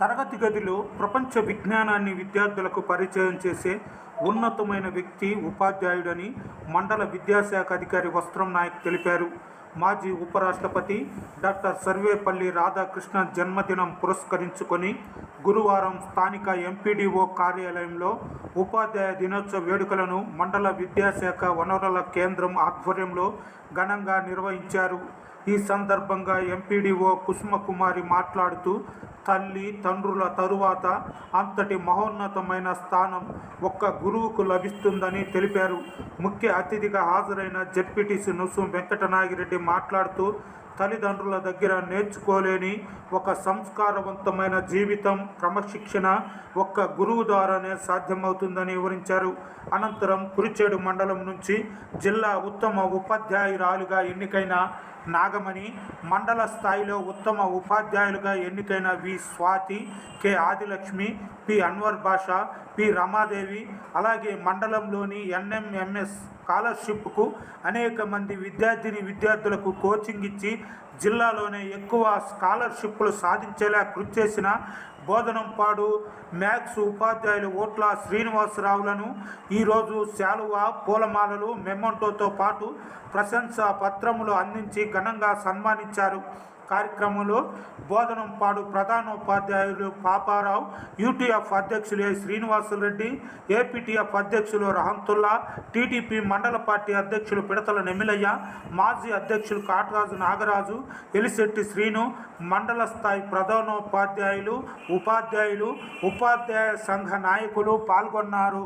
తరగతి గదిలో ప్రపంచ విజ్ఞానాన్ని విద్యార్థులకు పరిచయం చేసే ఉన్నతమైన వ్యక్తి ఉపాధ్యాయుడని మండల విద్యాశాఖ అధికారి వస్త్రం నాయక్ తెలిపారు. మాజీ ఉపరాష్ట్రపతి డాక్టర్ సర్వేపల్లి రాధాకృష్ణ జన్మదినం పురస్కరించుకొని గురువారం స్థానిక ఎంపీడీఓ కార్యాలయంలో ఉపాధ్యాయ దినోత్సవ వేడుకలను మండల విద్యాశాఖ వనరుల కేంద్రం ఆధ్వర్యంలో ఘనంగా నిర్వహించారు. ఈ సందర్భంగా ఎంపీడీఓ కుసుమకుమారి మాట్లాడుతూ తల్లి తండ్రుల తరువాత అంతటి మహోన్నతమైన స్థానం ఒక్క గురువుకు లభిస్తుందని తెలిపారు. ముఖ్య అతిథిగా హాజరైన జెడ్పీటీసీ నుసు వెంకటనాగిరెడ్డి మాట్లాడుతూ తల్లిదండ్రుల దగ్గర నేర్చుకోలేని ఒక సంస్కారవంతమైన జీవితం క్రమశిక్షణ ఒక్క గురువు ద్వారానే సాధ్యమవుతుందని వివరించారు. అనంతరం కురిచేడు మండలం నుంచి జిల్లా ఉత్తమ ఉపాధ్యాయురాలుగా ఎన్నికైన నాగమణి మండల స్థాయిలో ఉత్తమ ఉపాధ్యాయులుగా ఎన్నికైన V. Swathi K. Adilakshmi P. Anwar Basha P. Ramadevi అలాగే మండలంలోని ఎన్ఎంఎంఎస్ స్కాలర్షిప్కు అనేక మంది విద్యార్థిని విద్యార్థులకు కోచింగ్ ఇచ్చి జిల్లాలోనే ఎక్కువ స్కాలర్షిప్లు సాధించేలా కృషి చేసిన బోధనంపాడు మ్యాథ్స్ ఉపాధ్యాయులు ఓట్ల శ్రీనివాసరావులను ఈరోజు శాలువ పూలమాలలు మెమోంటోతో పాటు ప్రశంసా పత్రములు అందించి ఘనంగా సన్మానించారు. కార్యక్రమంలో బోధనంపాడు ప్రధానోపాధ్యాయులు పాపారావు యూటీఎఫ్ అధ్యక్షులు ఏ శ్రీనివాసరెడ్డి ఏపీటీఎఫ్ అధ్యక్షులు రహంతుల్లా టీడీపీ మండల పార్టీ అధ్యక్షులు పిడతల నెమిలయ్య మాజీ అధ్యక్షులు కాటరాజు నాగరాజు ఎలిశెట్టి శ్రీను మండల స్థాయి ప్రధానోపాధ్యాయులు ఉపాధ్యాయులు ఉపాధ్యాయ సంఘ నాయకులు పాల్గొన్నారు.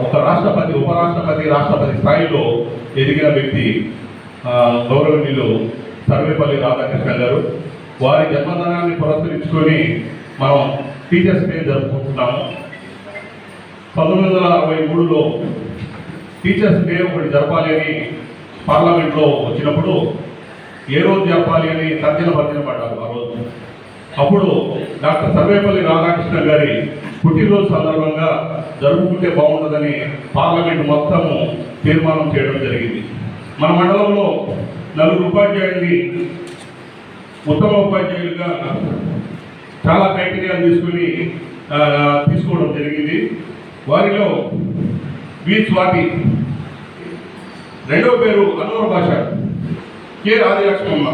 ఒక రాష్ట్రపతి ఉపరాష్ట్రపతి రాష్ట్రపతి స్థాయిలో ఎదిగిన వ్యక్తి గౌరవనీయులు సర్వేపల్లి రాధాకృష్ణ గారు వారి జన్మదినాన్ని పురస్కరించుకొని మనం టీచర్స్ డే జరుపుకుంటున్నాము. పంతొమ్మిది వందల అరవై మూడులో టీచర్స్ డే ఒకటి జరపాలి అని పార్లమెంట్లో వచ్చినప్పుడు ఏ రోజు జరపాలి అని తర్జన భర్జన పడ్డారు ఆ రోజు. అప్పుడు డాక్టర్ సర్వేపల్లి రాధాకృష్ణ గారి పుట్టినరోజు సందర్భంగా జరుపుకుంటే బాగుంటుందని పార్లమెంట్ మొత్తము తీర్మానం చేయడం జరిగింది. మన మండలంలో నలుగురు ఉపాధ్యాయుల్ని ఉత్తమ ఉపాధ్యాయులుగా చాలా క్రైటీరియాలు తీసుకుని తీసుకోవడం జరిగింది. వారిలో వి స్వాతి రెండవ పేరు అనూర భాష కె ఆదిలక్ష్మమ్మ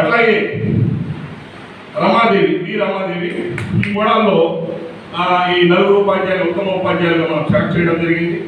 అట్లాగే రమాదేవి వి రమాదేవి ఈ మూడాల్లో ఈ నలుగురు ఉపాధ్యాయులు ఉత్తమ ఉపాధ్యాయులు మనం సెలెక్ట్ చేయడం జరిగింది.